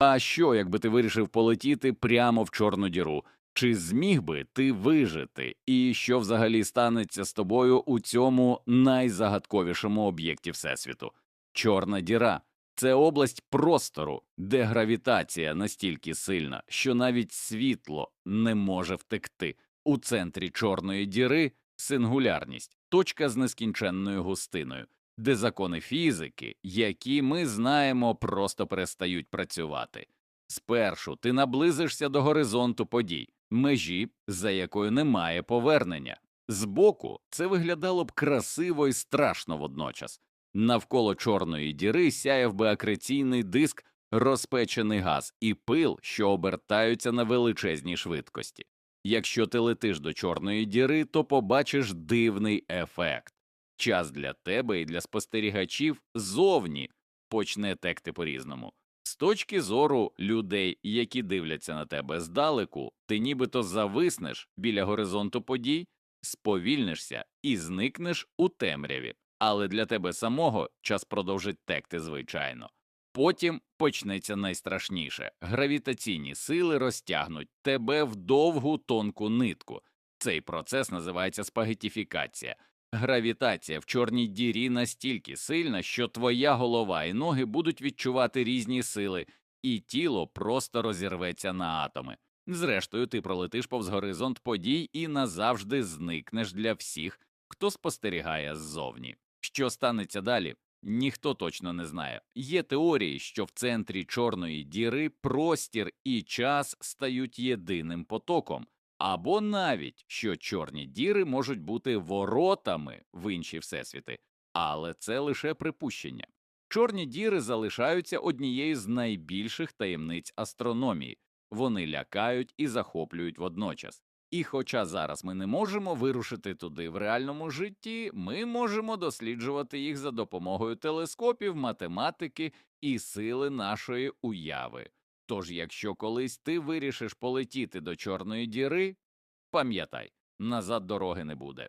А що, якби ти вирішив полетіти прямо в чорну діру? Чи зміг би ти вижити? І що взагалі станеться з тобою у цьому найзагадковішому об'єкті Всесвіту? Чорна діра це область простору, де гравітація настільки сильна, що навіть світло не може втекти. У центрі чорної діри сингулярність, точка з нескінченною густиною, де закони фізики, які ми знаємо, просто перестають працювати. Спершу ти наблизишся до горизонту подій, межі, за якою немає повернення. Збоку це виглядало б красиво і страшно водночас. Навколо чорної діри сяяв би акреційний диск, розпечений газ і пил, що обертаються на величезній швидкості. Якщо ти летиш до чорної діри, то побачиш дивний ефект. Час для тебе і для спостерігачів зовні почне текти по різному. З точки зору людей, які дивляться на тебе здалеку, ти нібито зависнеш біля горизонту подій, сповільнишся і зникнеш у темряві. Але для тебе самого час продовжить текти, звичайно. Потім почнеться найстрашніше гравітаційні сили розтягнуть тебе в довгу тонку нитку. Цей процес називається спагетіфікація. Гравітація в чорній дірі настільки сильна, що твоя голова і ноги будуть відчувати різні сили, і тіло просто розірветься на атоми. Зрештою, ти пролетиш повз горизонт подій і назавжди зникнеш для всіх, хто спостерігає ззовні. Що станеться далі? Ніхто точно не знає. Є теорії, що в центрі чорної діри простір і час стають єдиним потоком, або навіть що чорні діри можуть бути воротами в інші всесвіти, але це лише припущення. Чорні діри залишаються однією з найбільших таємниць астрономії, вони лякають і захоплюють водночас. І хоча зараз ми не можемо вирушити туди в реальному житті, ми можемо досліджувати їх за допомогою телескопів, математики і сили нашої уяви. Тож, якщо колись ти вирішиш полетіти до Чорної діри, пам'ятай, назад дороги не буде.